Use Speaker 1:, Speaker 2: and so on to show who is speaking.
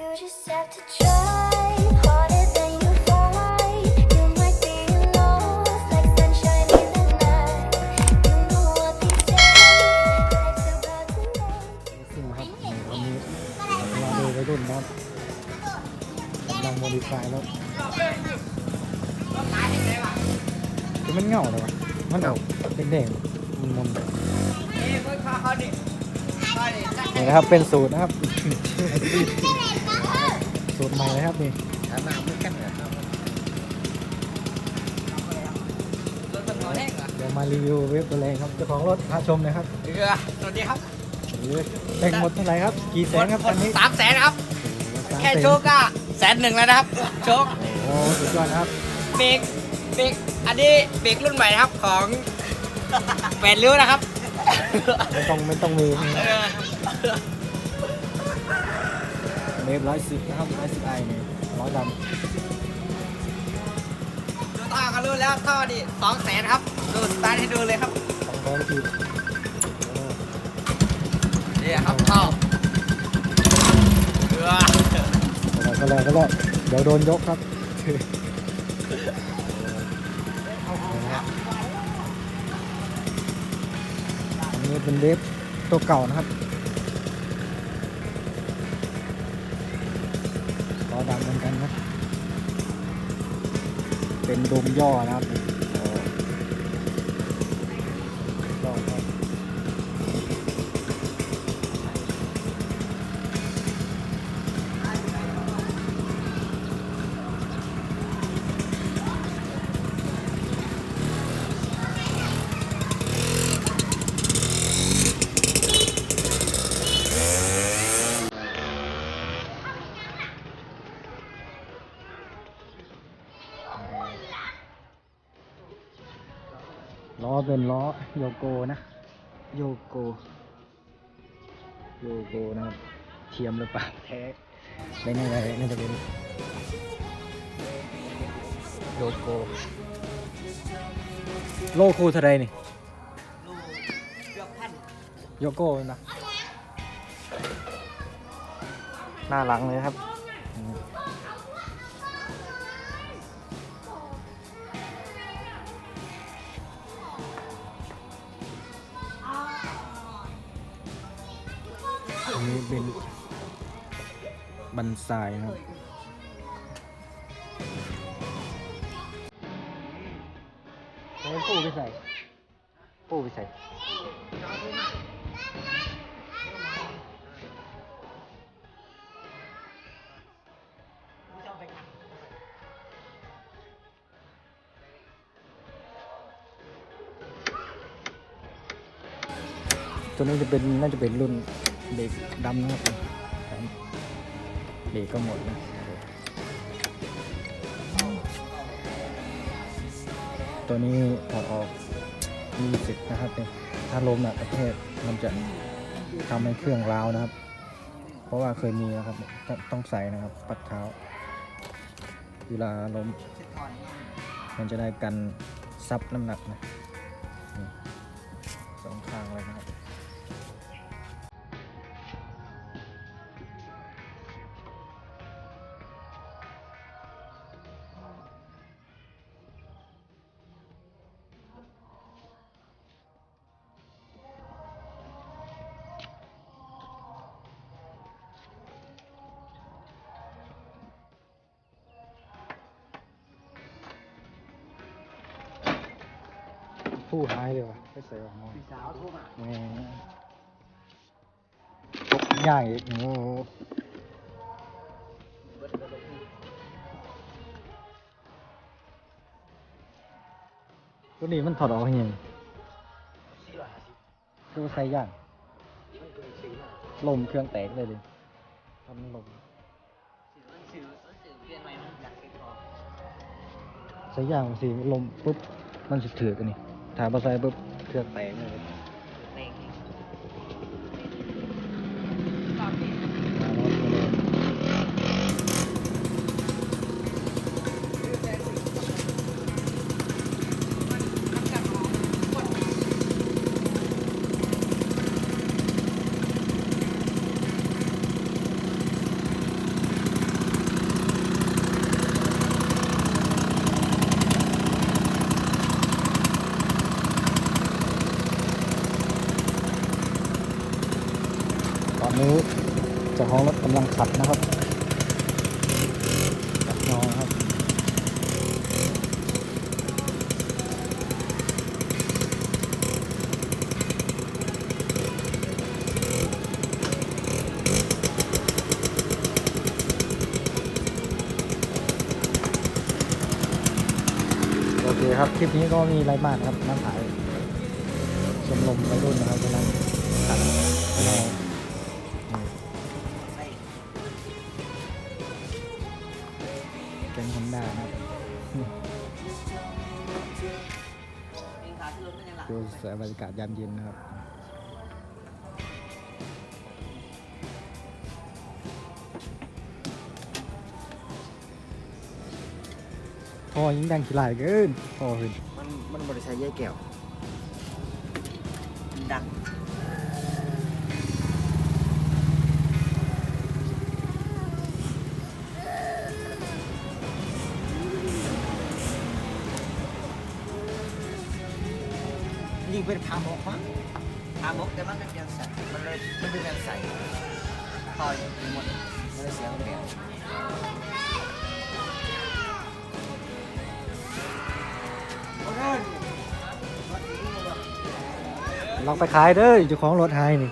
Speaker 1: You just have to try harder than you fight. You might be lost like sunshine in the night. You know what they say. Life's about to love.
Speaker 2: ซึ่งครับวันนี้เราดูไปรุ่นนะครับกำลังโมดิฟายรถคือมันเหงาเลยวะมันเอาเด้งๆมันมนๆนี่นะครับเป็นสูตรนะครับ สูตรใหม่เลยครับนี่
Speaker 3: หาหน้าไม่กันเหรอครับ
Speaker 2: เดี๋ยวมารีวิวเว็บตัวแรงครับเจ้าของรถพาชมหนะครับ
Speaker 4: เรือสวัสดีครับ
Speaker 2: หรือแต่งหมดเท่าไหร่ครับ กี่แสนครับคันนี้
Speaker 4: สามแสนครับ
Speaker 2: สาม
Speaker 4: แค่
Speaker 2: สน
Speaker 4: โชคก็แสนหนึ่งแล้วนะครับ โชค
Speaker 2: โอ้สุดยอดนะครับ
Speaker 4: เบรกเบรกอันนี้เบรกรุ่นใหม่นะครับของแปดริ้วนะครับ
Speaker 2: ไม่ต้องไม่ต้องมือ
Speaker 4: เออ
Speaker 2: เมฟร้อยสิบนะครับร้อยสิบไอนี่ร้อยด
Speaker 4: ดูท่อก็รู้แล้วท่อนี่สองแสนครับ ดูสตาร์ทให้ดูเลยครับำ
Speaker 2: สองร้อยทีโอ้
Speaker 4: นี่ครับท่อเรือ
Speaker 2: ก็แล้วก็แล้วเดี๋ยวโดนยกครับอันนี้เป็นเวฟตัวเก่านะครับาวดำเหมือนกันนะเป็นดมย่อนะครับ ล้อเป็นล้อโยโกนะ โยโก โยโกนะครับ เทียมหรือเปล่าแท้ไม่แน่ใจน่าจะเป็นโยโก โลคูเท่าไรนี่โยโก้นะหน้าหลังเลยครับ อันนี้เป็นบันไซายนะครับโอ้ปูไปใส่ปูไปใส่ตัวนี้จะเป็นน่าจะเป็นรุ่น เด็กดำนะครับเด็กก็หมดนะตัวนี้ถอดออกมีสิทธิ์นะครับเนี่ยถ้าล้มอะประเทศมันจะทำให้เครื่องร้าวนะครับ เพราะว่าเคยมีนะครับตต้องใส่นะครับ ปัดเท้า เวลาล้ม มันจะได้กันซับน้ำหนักนะ ผู้หายเลยวะไปใส่ออกมา
Speaker 4: สาวโทรมา
Speaker 2: แหมตกใหญ่อีกโอ้โหตัวนี้มันถอดออกยังตัวใส่ย่างลมเครื่องแตกเลยดิทำลม
Speaker 4: สื่อสื่อเปลี่ยนใหม่มันอยากเก็บของ
Speaker 2: ใส่ย่างสิลมปุ๊บ มันสิถือกันนี่ ถ่าบ่ใส่ปุ๊บเครื่องแตกเลย
Speaker 4: เต็ง
Speaker 2: เจ้าของรถกำลังขับนะครับขับนองครับ โอเคครับ คลิปนี้ก็มีอะไรมากครับมาถ่ายชมรมวัยรุ่นนะครับกำลังขับแล้วก็นี่ ดูสวยบรรยากาศยามเย็นนะครับพอยิ่งดังขี้ลายเกินพอขึ้น
Speaker 4: มันมันบริษัทแย่แก้วดัง ยิงเป็นพามกมั้งพามกแต่มันเป็นยังใสมันเลยมันเป็นยังใสพออยู่หมดมันเลยเสียงเปลี่ยนโอ้ย
Speaker 2: ลองไปขายเด้อเจ้าของรถไฮนี่